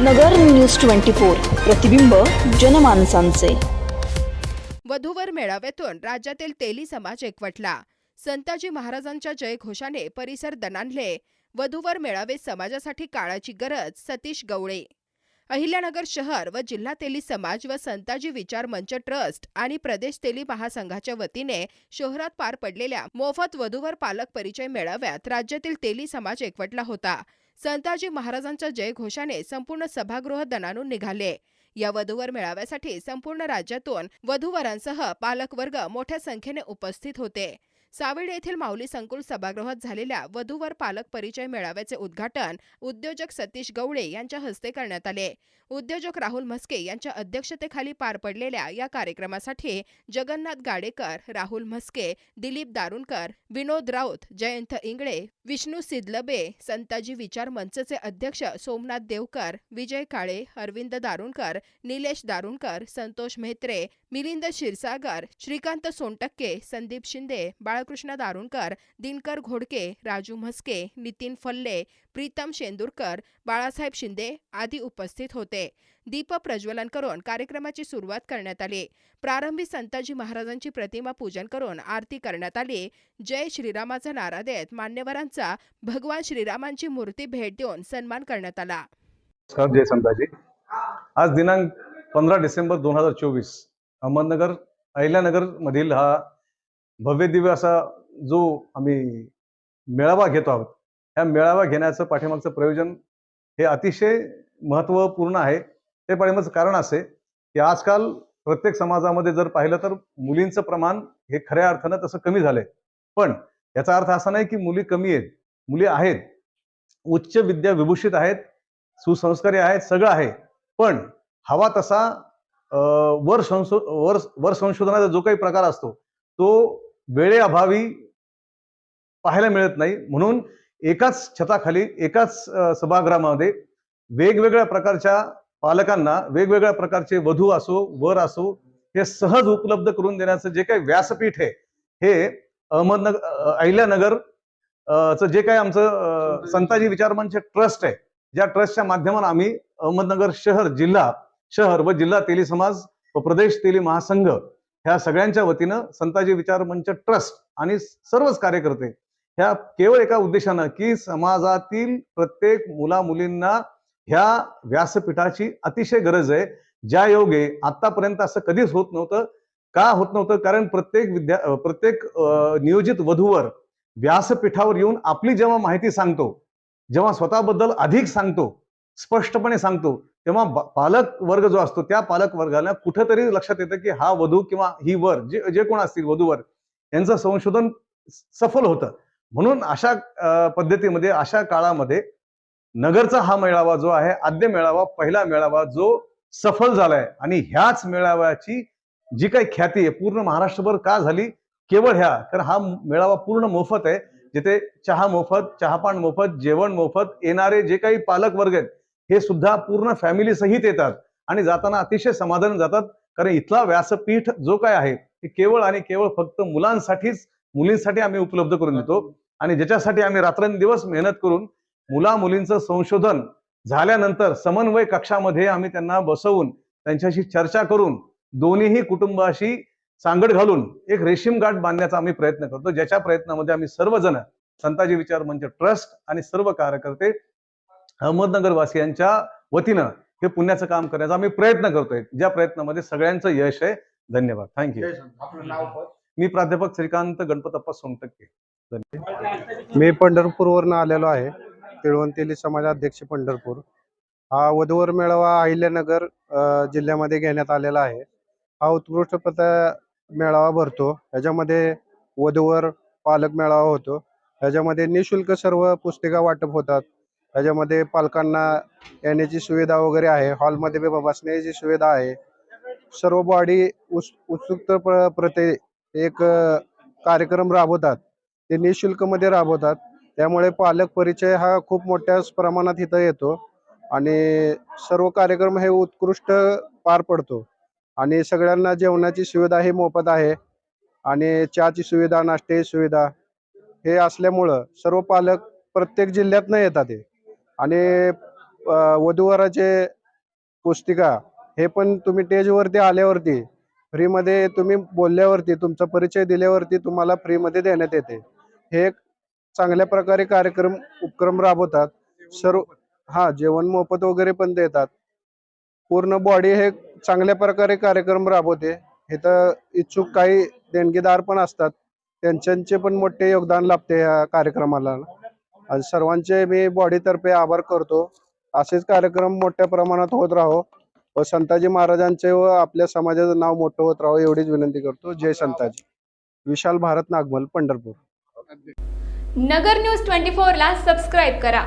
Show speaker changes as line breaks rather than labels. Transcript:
नगर news twenty four प्रतिबिंब जनमानसांचे.
वधूवर मेळाव्यातून राज्यातील तेली समाज एकवटला. संताजी महाराजांच्या जयघोषाने परिसर दणानले वधूवर मेळावे समाजासाठी काळाची गरज सतीश गवळे. अहिल्यानगर शहर व जिल्हा तेली समाज व संताजी विचार मंच ट्रस्ट आणि प्रदेश तेली महासंघाच्या वतीने शहरात पार पडलेल्या मोफत वधूवर पालक परिचय मेळाव्यात राज्यातील तेली समाज एकवटला होता. संताजी महाराजांच्या जयघोषाने संपूर्ण सभागृह दणानून निघाले. या वधूवर मेळाव्यासाठी संपूर्ण राज्यातून वधूवरांसह पालकवर्ग मोठ्या संख्येने उपस्थित होते. सावेड येथील माऊली संकुल सभागृहात झालेल्या वधूवर पालक परिचय मेळाव्याचे उद्घाटन उद्योजक सतीश गवळे यांच्या हस्ते करण्यात आले. उद्योजक राहुल म्हस्के यांच्या अध्यक्षतेखाली पार पडलेल्या या कार्यक्रमासाठी जगन्नाथ गाडेकर राहुल म्हस्के दिलीप दारुणकर विनोद राऊत जयंत इंगळे विष्णू सिदलबे संताजी विचार मंचचे अध्यक्ष सोमनाथ देवकर विजय काळे अरविंद दारुणकर निलेश दारुणकर संतोष म्हेत्रे मिलिंद क्षीरसागर श्रीकांत सोनटक्के संदीप शिंदे बाळ राधाकृष्ण दारुणकर दिनकर घोडके राजू म्हस्के नितीन फल्ले प्रीतम शेंदूरकर बाळासाहेब शिंदे आदी उपस्थित होते. दीप प्रज्वलन करून कार्यक्रमाची सुरुवात करण्यात आली. प्रारंभी संताजी महाराजांची प्रतिमा पूजन करून आरती करण्यात आली. जय श्रीरामाचा नारा देत मान्यवरांचा भगवान श्रीरामांची मूर्ती भेट देऊन सन्मान करण्यात आला.
जय संताजी. आज दिनांक पंधरा डिसेंबर दोन हजार चोवीस अहमदनगर अहिल्यानगर मधील हा भव्य दिव्य असा जो आम्ही मेळावा घेतो आहोत ह्या मेळावा घेण्याचं पाठीमागचं प्रयोजन हे अतिशय महत्त्वपूर्ण आहे. ते पाठीमागचं कारण असे की आजकाल प्रत्येक समाजामध्ये जर पाहिलं तर मुलींचं प्रमाण हे खऱ्या अर्थानं तसं कमी झालंय. पण याचा अर्थ असा नाही की मुली कमी आहेत मुली आहेत. उच्च विद्या विभूषित आहेत सुसंस्कारी आहेत सगळं आहे. पण हवा तसा वर संशो वर वर संशोधनाचा जो काही प्रकार असतो तो वेळेअभावी पाहायला मिळत नाही. म्हणून एकाच छताखाली एकाच सभागृहामध्ये वेगवेगळ्या प्रकारच्या पालकांना वेगवेगळ्या प्रकारचे वधू असो वर असो हे सहज उपलब्ध करून देण्याचं जे काही व्यासपीठ आहे हे अहमदनगर अहिल्यानगर चं जे काही आमचं संताजी विचारमंच ट्रस्ट आहे ज्या ट्रस्टच्या माध्यमातून आम्ही अहमदनगर शहर जिल्हा शहर व जिल्हा तेली समाज व प्रदेश तेली महासंघ ह्या सगळ्यांच्या वतीनं संताजी विचार मंच ट्रस्ट आणि सर्वच कार्यकर्ते ह्या केवळ एका उद्देशानं की समाजातील प्रत्येक मुला मुलींना ह्या व्यासपीठाची अतिशय गरज आहे. ज्या योगे आतापर्यंत असं कधीच होत नव्हतं का होत नव्हतं? कारण प्रत्येक विद्या प्रत्येक नियोजित वधूवर व्यासपीठावर येऊन आपली जेव्हा माहिती सांगतो जेव्हा स्वतःबद्दल अधिक सांगतो स्पष्टपणे सांगतो तेव्हा पालक वर्ग जो असतो त्या पालक वर्गाला कुठंतरी लक्षात येतं की हा वधू किंवा ही वर जे जे कोण असतील वधूवर यांचं संशोधन सफल होतं. म्हणून अशा पद्धतीमध्ये अशा काळामध्ये नगरचा हा मेळावा जो आहे आद्य मेळावा पहिला मेळावा जो सफल झालाय. आणि ह्याच मेळाव्याची जी काही ख्याती आहे पूर्ण महाराष्ट्रभर का झाली? केवळ ह्या. कारण हा मेळावा पूर्ण मोफत आहे. जिथे चहा मोफत चहापान मोफत जेवण मोफत येणारे जे काही पालक वर्ग आहेत हे सुद्धा पूर्ण फॅमिली सहित येतात. आणि जाताना अतिशय समाधान जातात. कारण इथला व्यासपीठ जो काय आहे ते केवळ आणि केवळ फक्त मुलांसाठीच मुलींसाठी आम्ही उपलब्ध करून देतो. आणि ज्याच्यासाठी आम्ही रात्रंदिवस मेहनत करून मुला मुलींचं संशोधन झाल्यानंतर समन्वय कक्षामध्ये आम्ही त्यांना बसवून त्यांच्याशी चर्चा करून दोन्हीही कुटुंबाशी सांगड घालून एक रेशीम गाठ बांधण्याचा आम्ही प्रयत्न करतो. ज्याच्या प्रयत्नामध्ये आम्ही सर्वजण संताजी विचार मंच ट्रस्ट आणि सर्व कार्यकर्ते अहमदनगर वासियांच्या वतीनं हे पुण्याचं काम करण्याचा आम्ही प्रयत्न करतोय. ज्या प्रयत्नामध्ये सगळ्यांचं यश आहे. धन्यवाद. थँक्यू
आपलं नाव पण.
मी प्राध्यापक श्रीकांत गणपतप्पा सोनटक्के.
मी पंढरपूरवरनं आलेलो आहे. तिळवंतेली समाजाध्यक्ष पंढरपूर. हा वधूवर मेळावा अहिल्यानगर जिल्ह्यामध्ये घेण्यात आलेला आहे. हा उत्कृष्ट पद मेळावा भरतो. ह्याच्यामध्ये वधूवर पालक मेळावा होतो. ह्याच्यामध्ये निशुल्क सर्व पुस्तिका वाटप होतात. ह्याच्यामध्ये पालकांना येण्याची सुविधा वगैरे आहे. हॉलमध्ये बसण्याची सुविधा आहे. सर्व बॉडी उस उत्सुक प्र प्रते एक कार्यक्रम राबवतात. ते निशुल्कमध्ये राबवतात. त्यामुळे पालक परिचय हा खूप मोठ्या प्रमाणात इथं येतो आणि सर्व कार्यक्रम हे उत्कृष्ट पार पडतो. आणि सगळ्यांना जेवणाची सुविधा ही मोफत आहे आणि चहाची सुविधा नाश्त्याची सुविधा हे असल्यामुळं सर्व पालक प्रत्येक जिल्ह्यातनं येतात हे. आणि वधूवराचे पुस्तिका हे पण तुम्ही टेजवरती आल्यावरती फ्रीमध्ये तुम्ही बोलल्यावरती तुमचा परिचय दिल्यावरती तुम्हाला फ्रीमध्ये देण्यात येते. हे एक चांगल्या प्रकारे कार्यक्रम उपक्रम राबवतात. सर्व हा जेवण मोफत वगैरे पण देतात. पूर्ण बॉडी हे चांगल्या प्रकारे कार्यक्रम राबवते. इथं इच्छुक काही देणगीदार पण असतात. त्यांच्यांचे पण मोठे योगदान लाभते या कार्यक्रमाला. आणि सर्वांचे मी बॉडीतर्फे आभार करतो. असेच कार्यक्रम मोठ्या प्रमाणात होत राहो. व संताजी महाराजांचे व आपल्या समाजाचं नाव मोठं होत राहो एवढीच विनंती करतो. जय संताजी. विशाल भारत नागमल पंढरपूर.
नगर न्यूज ट्वेंटी फोरला सबस्क्राईब करा.